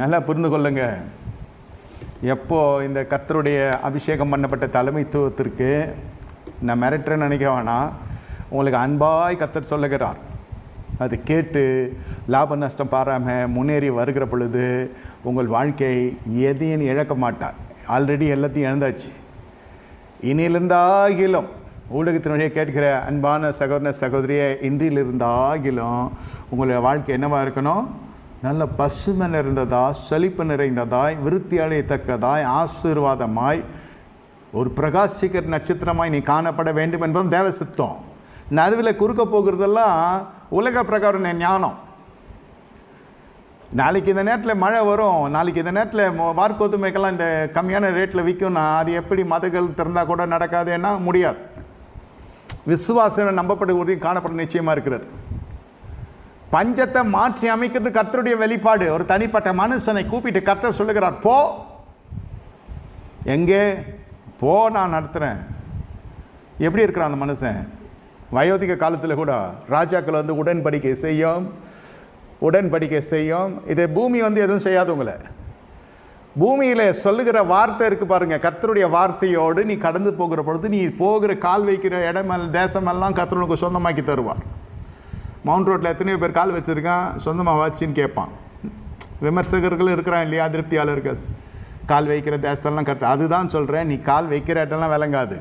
நல்லா புரிந்து கொள்ளுங்க. எப்போ இந்த கர்த்தருடைய அபிஷேகம் பண்ணப்பட்ட தலைமைத்துவத்திற்கு நான் மிரட்டுறேன்னு நினைக்க வேணாம். உங்களுக்கு அன்பாய் கத்தர் சொல்லுகிறார். அது கேட்டு லாப நஷ்டம் பாராமல் முன்னேறி வருகிற பொழுது உங்கள் வாழ்க்கை எதையும் இழக்க மாட்டார். ஆல்ரெடி எல்லாத்தையும் இழந்தாச்சு. இனியிலிருந்தாகிலும் ஊடகத்தினுடைய கேட்கிற அன்பான சகோதர சகோதரியை இன்றிலிருந்தாகிலும் உங்களுடைய வாழ்க்கை என்னவா இருக்கணும்? நல்ல பசுமை நிறைந்ததா செழிப்பு நிறைந்ததாய் விருத்தி அடையத்தக்கதாய் ஆசீர்வாதமாய் ஒரு பிரகாசிக்கிற நட்சத்திரமாய் நீ காணப்பட வேண்டும் என்பதும் தேவ சித்தம். நடுவில் குறுக்க போகிறதெல்லாம் உலக பிரகாரம் ஞானம். நாளைக்கு இந்த நேரத்தில் மழை வரும் நாளைக்கு இந்த நேரத்தில் வார்கோதுமைக்கெல்லாம் இந்த கம்மியான ரேட்டில் விற்கும்னா அது எப்படி மதங்கள் திறந்தால் கூட நடக்காதுன்னா முடியாது. விசுவாசம் நம்பப்படுவதையும் காணப்பட நிச்சயமாக இருக்கிறது. பஞ்சத்தை மாற்றி அமைக்கிறது கர்த்தருடைய வெளிப்பாடு. ஒரு தனிப்பட்ட மனுஷனை கூப்பிட்டு கர்த்தர் சொல்லுகிறார் போ. எங்கே? போ நான் நடத்துகிறேன் எப்படி இருக்கிறான் அந்த மனுஷன்? வயோதிக காலத்தில் கூட ராஜாக்கள் வந்து உடன்படிக்கை செய்யும் உடன்படிக்கை செய்யும். இதை பூமி வந்து எதுவும் செய்யாது உங்களை. பூமியில் சொல்லுகிற வார்த்தை இருக்குது பாருங்கள் கர்த்தருடைய வார்த்தையோடு நீ கடந்து போகிற பொழுது நீ போகிற கால் வைக்கிற இடமெல்லாம் தேசமெல்லாம் கர்த்தர் உனக்கு சொந்தமாக்கி தருவார். மவுண்ட் ரோட்டில் எத்தனையோ பேர் கால் வச்சுருக்கான் சொந்தமாக வாச்சின்னு கேட்பான். விமர்சகர்கள் இருக்கிறான் இல்லையா அதிருப்தியாளர்கள்? கால் வைக்கிற தேசத்தெல்லாம் கற்று அதுதான் சொல்கிறேன் நீ கால் வைக்கிற இடம்லாம் விளங்காது.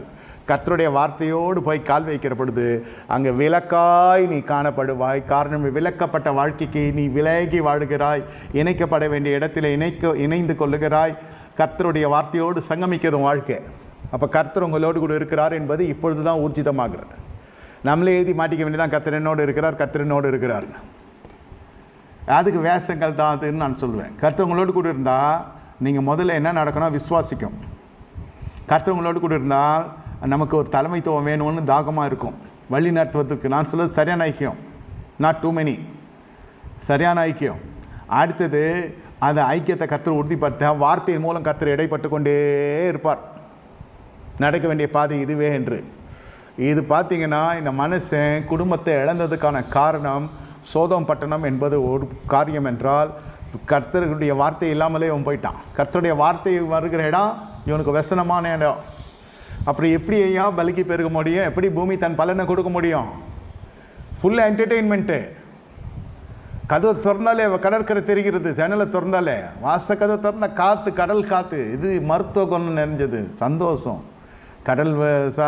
கர்த்தருடைய வார்த்தையோடு போய் கால் வைக்கிற பொழுது அங்கே விளக்காய் நீ காணப்படுவாய். காரணம் விளக்கப்பட்ட வாழ்க்கைக்கு நீ விலகி வாழுகிறாய். இணைக்கப்பட வேண்டிய இடத்துல இணைக்க இணைந்து கொள்ளுகிறாய். கர்த்தருடைய வார்த்தையோடு சங்கமிக்கிறதும் வாழ்க்கை. அப்போ கர்த்தர் உங்களோடு கூட இருக்கிறார் என்பது இப்பொழுது தான் ஊர்ஜிதமாகிறது. நம்மளே எழுதி மாட்டிக்க வேண்டியதான் கத்திரனோடு இருக்கிறார் கத்திரனோடு இருக்கிறார். அதுக்கு வேஷங்கள் தான் அதுன்னு நான் சொல்லுவேன் கர்த்தவங்களோடு கூட இருந்தால் நீங்கள் முதல்ல என்ன நடக்கணும் விசுவாசிக்கும். கர்த்தவங்களோடு கூட இருந்தால் நமக்கு ஒரு தலைமைத்துவம் வேணும்னு தாகமாக இருக்கும். வழி நடத்துவதற்கு நான் சொல்வது சரியான ஐக்கியம். நாட் டூ மெனி சரியான ஐக்கியம். அடுத்தது அந்த ஐக்கியத்தை கர்த்தர் உறுதிப்படுத்த வார்த்தையின் மூலம் கர்த்தர் இடைப்பட்டு கொண்டே இருப்பார். நடக்க வேண்டிய பாதை இதுவே என்று. இது பார்த்தீங்கன்னா இந்த மனுஷன் குடும்பத்தை இழந்ததுக்கான காரணம் சோதம் பட்டணம் என்பது ஒரு காரியம் என்றால் கர்த்தருடைய வார்த்தை இல்லாமலே அவன் போயிட்டான். கர்த்தருடைய வார்த்தை வருகிற இடம் இவனுக்கு வசனமான இடம். அப்புறம் எப்படி ஐயா பலிக்கு பெருக முடியும்? எப்படி பூமி தன் பலனை கொடுக்க முடியும்? ஃபுல் என்டர்டெயின்மெண்ட்டு கதவு திறந்தாலே கடற்கரை தெரிகிறது ஜன்னலை திறந்தாலே. வாச கதவு திறந்த காற்று கடல் காற்று இது மருத்துவ குணம் நிறைஞ்சது சந்தோஷம். கடல் ச